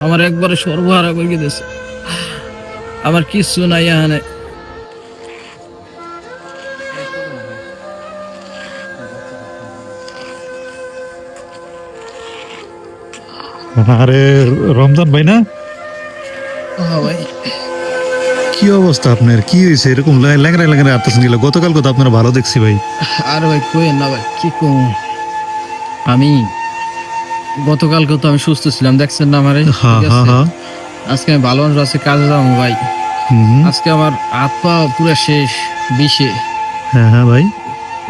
আমার একবারে সর্বহারা করে দিয়েছে আমার কিচ্ছু নাই এখানে। আরে রমজান ভাই না? হ্যাঁ ভাই। কি অবস্থা আপনার? কি হয়েছে? এরকম ল্যাংরা ল্যাংরা আত্মাসন গেল গতকাল কথা আপনারা ভালো দেখছি ভাই। আর ভাই কই না ভাই কি কম? আমি গতকালকে তো আমি সুস্থ ছিলাম দেখছেন না আমারে? আজকে আমি ভালো মানুষ আছে কাজে যাব ভাই। আজকে আমার হাত পা পুরো শেষ বিষে। হ্যাঁ হ্যাঁ ভাই।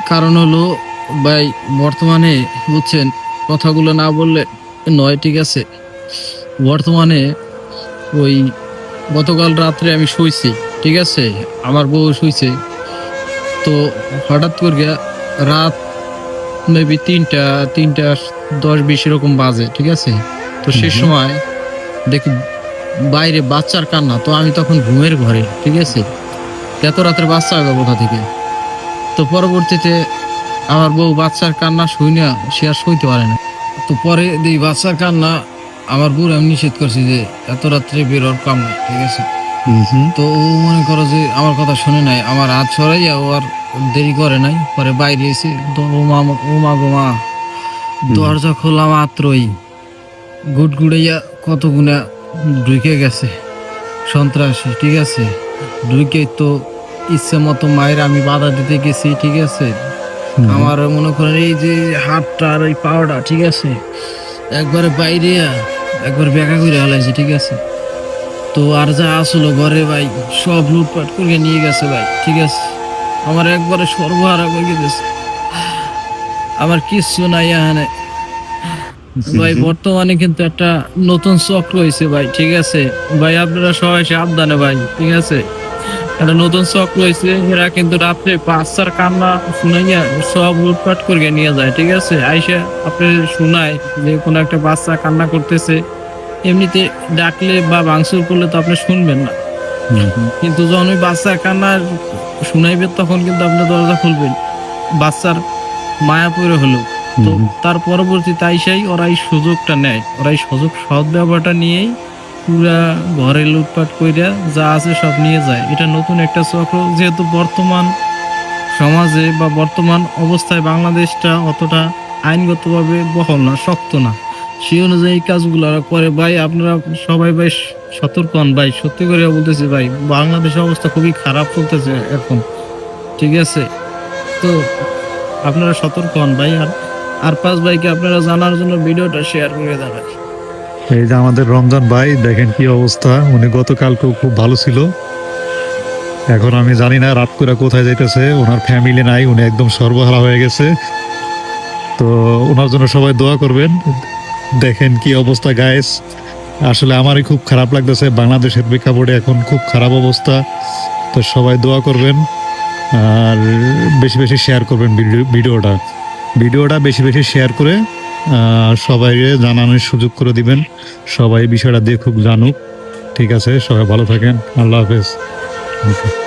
কারণ হলো ভাই বর্তমানে বুঝছেন কথাগুলো না বললে নয় ঠিক আছে? বর্তমানে ওই গতকাল রাত্রে আমি শুইছি ঠিক আছে? আমার বউ শুইছে। তো হঠাৎ করে রাত মেবি তিনটা তিনটা দশ বিশ এরকম বাজে ঠিক আছে? তো সে সময় দেখি বাইরে বাচ্চার কান্না তো আমি তখন ঘুমের ঘরে ঠিক আছে? এত রাতের বাচ্চা হবে কোথা থেকে? তো পরবর্তীতে আমার বউ বাচ্চার কান্না শুই না সে আর শুইতে পারে না। তো পরে এই বাচ্চার কান্না আমার বউ আমি নিষেধ করছি যে এত রাত্রে বেরোর কাম নেই ঠিক আছে? তো ও মনে করো যে আমার কথা শুনে নাই আমার হাত ছড়াইয়া ও আর দেরি করে নাই পরে বাইরে এসে তো ও মা ও মা গো দরজা খোলা মাত্রই। গুটগুড়াইয়া কত গুণা ঢুকে গেছে। সন্ত্রাসী ঠিক আছে? ঢুকে তো ইচ্ছে মতো মায়ের আমি বাধা দিতে গেছি ঠিক আছে? আমার মনে করেন এই যে হাতটা আর এই পাওয়াটা ঠিক আছে? একবারে বাইরে একবার বেকা করে হালাইছে ঠিক আছে? তো আর যা আসলো ঘরে ভাই সব লুটপাট করে নিয়ে গেছে ভাই ঠিক আছে? আমার একবারে সর্বহারা করে গেছে। আমার কিচ্ছু নাই এখানে। ভাই, বর্তমানে কিন্তু একটা নতুন চক্র হয়েছে ভাই, ঠিক আছে? ভাই, আপনারা সবাই সাবধানে ভাই, ঠিক আছে? একটা নতুন চক্র হয়েছে এরা কিন্তু রাত্রে বাচ্চার কান্না শুনাইয়া সব লুটপাট করে নিয়ে যায়, ঠিক আছে? আইসা আপনি শোনায় যে কোনো একটা বাচ্চা কান্না করতেছে। এমনিতে ডাকলে বা ভাঙচুর করলে তো আপনি শুনবেন না। কিন্তু যখন ওই বাচ্চা কান্না শুনাইবে তখন কিন্তু আপনি দরজা খুলবেন। বাচ্চার মায়া পড়ে হলো। তো তার পরবর্তীতে আইসাই ওরা এই সুযোগটা নেয়। ওরা এই সুযোগ সৎ ব্যবহারটা নিয়েই পুরা ঘরে লুটপাট কইরা যা আছে সব নিয়ে যায়। এটা নতুন একটা চক্র। যেহেতু বর্তমান সমাজে বা বর্তমান অবস্থায় বাংলাদেশটা অতটা আইনগতভাবে বহল না শক্ত না। সেই অনুযায়ী কাজগুলো করে। ভাই আপনারা সবাই ভাই সতর্ক হন ভাই, সত্যি করে বলতেছি ভাই, বাংলাদেশের অবস্থা খুবই খারাপ চলতেছে এখন, ঠিক আছে? তো আপনারা সতর্ক হন ভাই, আর আর পাঁচ ভাইকে আপনারা জানার জন্য ভিডিওটা শেয়ার করে দেন। এই যে আমাদের রমজান ভাই, দেখেন কি অবস্থা, উনি গতকালকেও খুব ভালো ছিল। এখন আমি জানি না রাত করে কোথায় যাইতেছে, ওনার ফ্যামিলি নাই, উনি একদম সর্বহারা হয়ে গেছে। তো ওনার জন্য সবাই দোয়া করবেন। দেখেন কি অবস্থা গায়েস আসলে আমারই খুব খারাপ লাগতেছে। বাংলাদেশের প্রেক্ষাপটে এখন খুব খারাপ অবস্থা। তো সবাই দোয়া করবেন আর বেশি বেশি শেয়ার করবেন ভিডিও- ভিডিওটা। ভিডিওটা বেশি বেশি শেয়ার করে সবাই সবাইকে জানানোর সুযোগ করে দিবেন। সবাই বিষয়টা দেখুক, জানুক। ঠিক আছে? সবাই ভালো থাকেন। আল্লাহ হাফেজ.